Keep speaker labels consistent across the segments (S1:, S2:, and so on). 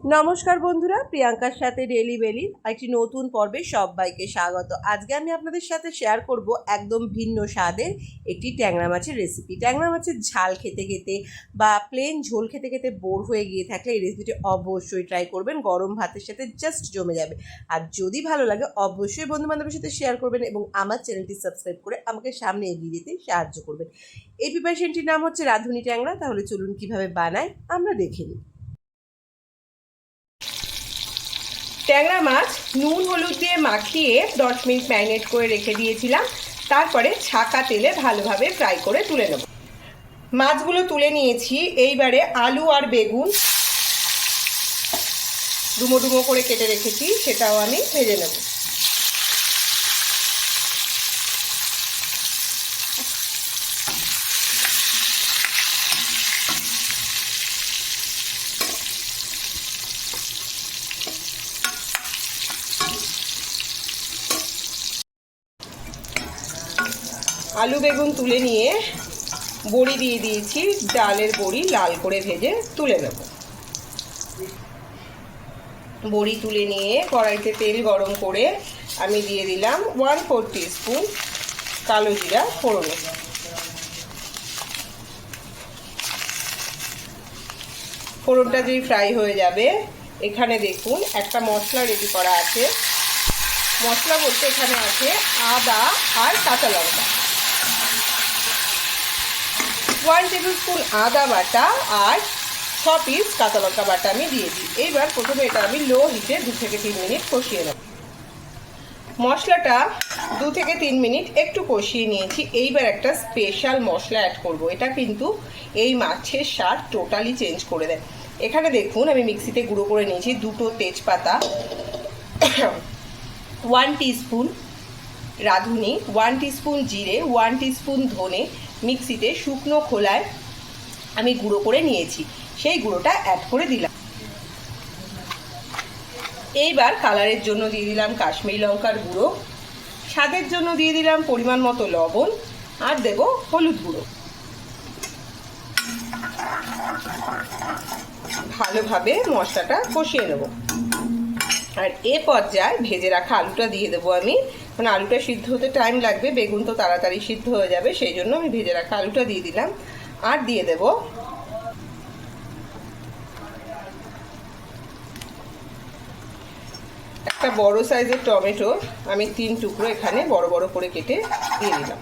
S1: নমস্কার বন্ধুরা, প্রিয়াঙ্কার সাথে ডেলি বেলি একটি নতুন পর্বে সবাইকে স্বাগত। আজকে আমি আপনাদের সাথে শেয়ার করব একদম ভিন্ন স্বাদের একটি ট্যাংরা মাছের রেসিপি ট্যাংরা মাছের ঝাল খেতে খেতে বা প্লেন ঝোল খেতে খেতে বোর হয়ে গিয়ে থাকলে এই রেসিপিটি অবশ্যই ট্রাই করবেন। গরম ভাতের সাথে জাস্ট জমে যাবে। আর যদি ভালো লাগে, অবশ্যই বন্ধু বান্ধবের সাথে শেয়ার করবেন এবং আমার চ্যানেলটি সাবস্ক্রাইব করে আমাকে সামনে এগিয়ে যেতে সাহায্য করবেন। এই প্রিপারেশনটির নাম হচ্ছে রাঁধুনি ট্যাংরা। তাহলে চলুন কীভাবে বানায় আমরা দেখে নিই। ট্যাংরা মাছ নুন, হলুদ দিয়ে মাখিয়ে দশ মিনিট ম্যারিনেট করে রেখে দিয়েছিলাম। তারপরে ছাকা তেলে ভালোভাবে ফ্রাই করে তুলে নেব। মাছগুলো তুলে নিয়েছি। এইবারে আলু আর বেগুন ডুমো ডুমো করে কেটে রেখেছি। সেটাও আমি ভেজে নেব। আলু বেগুন তুলে নিয়ে বড়ি দিয়ে দিয়েছি, ডালের বড়ি লাল করে ভেজে তুলে নেব। বড়ি তুলে নিয়ে কড়াইতে তেল গরম করে আমি দিয়ে দিলাম ওয়ান ফোর স্পুন কালো জিরা ফোড়নে। ফোড়নটা যেই ফ্রাই হয়ে যাবে, এখানে দেখুন একটা মশলা রেডি করা আছে। মশলা বলতে এখানে আছে আদা আর কাঁচা লঙ্কা। ওয়ান টেবিল স্পুন আদা বাটা আর ছ পিস কাঁচা লঙ্কা বাটা আমি দিয়ে দিই। এইবার প্রথমে এটা আমি লো হিটে দু থেকে তিন মিনিট কষিয়ে নেব। মশলাটা দু থেকে তিন মিনিট একটু কষিয়ে নিয়েছি। এইবার একটা স্পেশাল মশলা অ্যাড করব। এটা কিন্তু এই মাছের স্বাদ টোটালি চেঞ্জ করে দেয়। এখানে দেখুন, আমি মিক্সিতে গুঁড়ো করে নিয়েছি দুটো তেজপাতা। ওয়ান টিস্পুন রাঁধুনি ওয়ান টিস্পুন জিরে ওয়ান টিস্পুন ধনে মিক্সিতে শুকনো খোলায় আমি গুঁড়ো করে নিয়েছি। সেই গুঁড়োটা অ্যাড করে দিলাম। এইবার কালারের জন্য দিয়ে দিলাম কাশ্মীরি লঙ্কার গুঁড়ো। স্বাদের জন্য দিয়ে দিলাম পরিমাণ মতো লবণ আর দেব হলুদ গুঁড়ো। ভালোভাবে মশলাটা কষিয়ে নেব। আর এ পর্যায়ে ভেজে রাখা আলুটা দিয়ে দেবো আমি। মানে আলুটা সিদ্ধ হতে টাইম লাগবে, বেগুন তো তাড়াতাড়ি সিদ্ধ হয়ে যাবে, সেই জন্য আমি ভেজে রাখা আলুটা দিয়ে দিলাম। আর দিয়ে দেব একটা বড় সাইজের টমেটো, আমি তিন টুকরো এখানে বড় বড় করে কেটে দিয়ে দিলাম।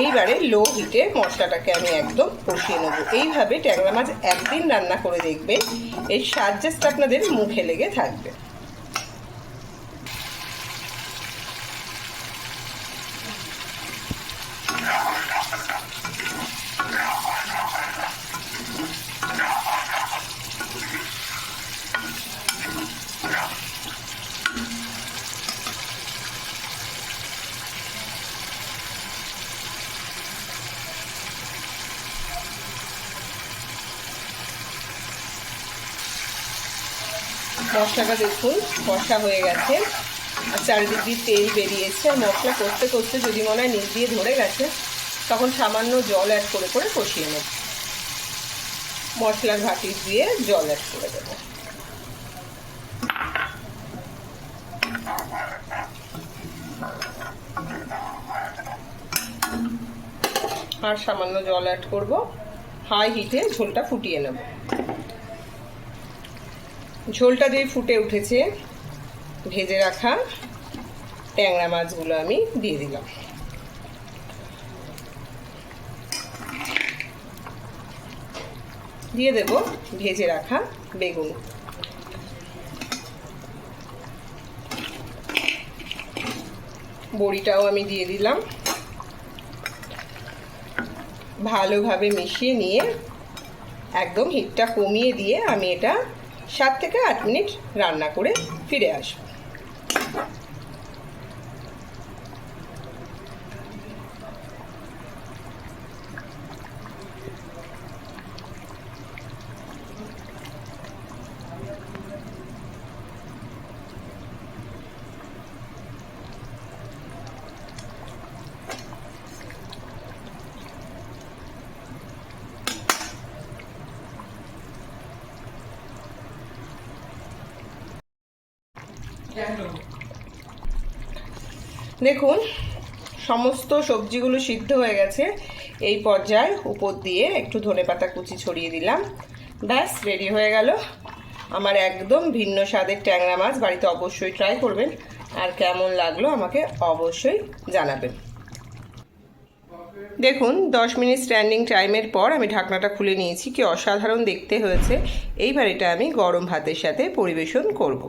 S1: এইবারে লো হিটে মশলাটাকে আমি একদম কষিয়ে নেব। এইভাবে ট্যাংরা মাছ একদিন রান্না করে দেখবেন এই স্বাদ জাস্ট আপনাদের মুখে লেগে থাকবে। মশলাটা দেখুন, কষা হয়ে গেছে। আর চারিদিক দিয়ে তেল বেরিয়েছে, আর মশলা করতে করতে যদি মনে হয় নিচ দিয়ে ধরে গেছে, তখন সামান্য জল অ্যাড করে করে কষিয়ে নেব। মশলার ঘাটি দিয়ে জল অ্যাড করে দেবো। আর সামান্য জল অ্যাড করব। হাই হিটে ঝোলটা ফুটিয়ে নেব। ঝোলটা দিয়ে ফুটে উঠেছে। ভেজে রাখা ট্যাংরা মাছগুলো আমি দিয়ে দিলাম। দিয়ে দেব ভেজে রাখা বেগুন। বড়িটাও আমি দিয়ে দিলাম। ভালোভাবে মিশিয়ে নিয়ে একদম হিটটা কমিয়ে দিয়ে আমি এটা সাত থেকে আট মিনিট রান্না করে ফিরে আসব। দেখুন, সমস্ত সবজিগুলো সিদ্ধ হয়ে গেছে। এই পর্যায়ে উপর দিয়ে একটু ধনেপাতা কুচি ছড়িয়ে দিলাম। ব্যাস, রেডি হয়ে গেল। আমার একদম ভিন্ন স্বাদের ট্যাংরা মাছ, বাড়িতে অবশ্যই ট্রাই করবেন। আর কেমন লাগল আমাকে অবশ্যই জানাবেন। দেখুন, দশ মিনিট স্ট্যান্ডিং টাইমের পর আমি ঢাকনাটা খুলে নিয়েছি। কি অসাধারণ দেখতে হয়েছে। এইবার এটা আমি গরম ভাতের সাথে পরিবেশন করব।